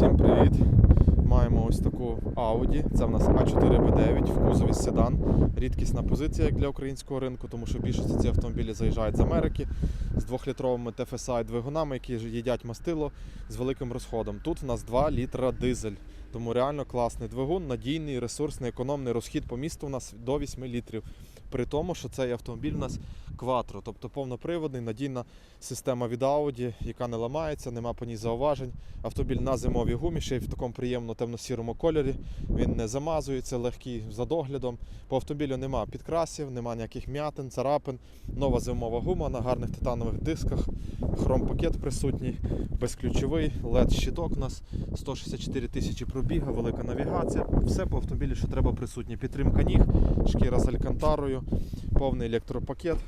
Всім привіт! Маємо ось таку Audi. Це в нас А4B9 в кузові седан. Рідкісна позиція як для українського ринку, тому що більшість ці автомобілі заїжджають з Америки з двохлітровими TFSI двигунами, які їдять мастило з великим розходом. Тут в нас 2 літра дизель. Тому реально класний двигун, надійний, ресурсний, економний розхід по місту у нас до 8 літрів. При тому, що цей автомобіль у нас кватро, тобто повноприводний, надійна система від Audi, яка не ламається, нема по ній зауважень. Автомобіль на зимовій гумі, ще й в такому приємно темно-сірому кольорі. Він не замазується, легкий за доглядом. По автомобілю нема підкрасів, нема ніяких м'ятин, царапин. Нова зимова гума на гарних титанових дисках. Хром-пакет присутній, безключовий, led щиток у нас 164 тисячі пробіга, велика навігація. Все по автомобілі, що треба присутнє. Підтримка ніг, шкіра з алькантарою, повний електропакет.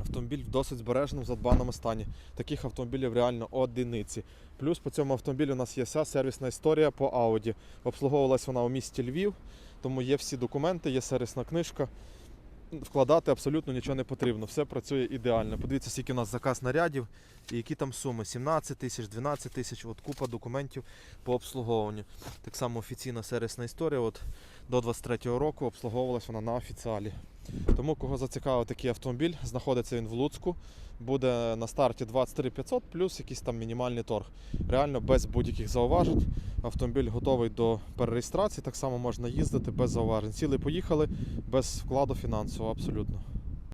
Автомобіль в досить збереженому, задбаному стані. Таких автомобілів реально одиниці. Плюс по цьому автомобілю у нас є вся сервісна історія по Audi. Обслуговувалась вона у місті Львів, тому є всі документи, є сервісна книжка. Вкладати абсолютно нічого не потрібно, все працює ідеально. Подивіться, скільки у нас заказ нарядів і які там суми: 17 тисяч, 12 тисяч, от купа документів по обслуговуванню. Так само офіційна сервісна історія. От до 23-го року обслуговувалась вона на офіціалі. Тому, кого зацікавив такий автомобіль, знаходиться він в Луцьку. Буде на старті 23 500 плюс якийсь там мінімальний торг. Реально без будь-яких зауважень. Автомобіль готовий до перереєстрації, так само можна їздити без зауважень. Сіли, поїхали без вкладу фінансового абсолютно.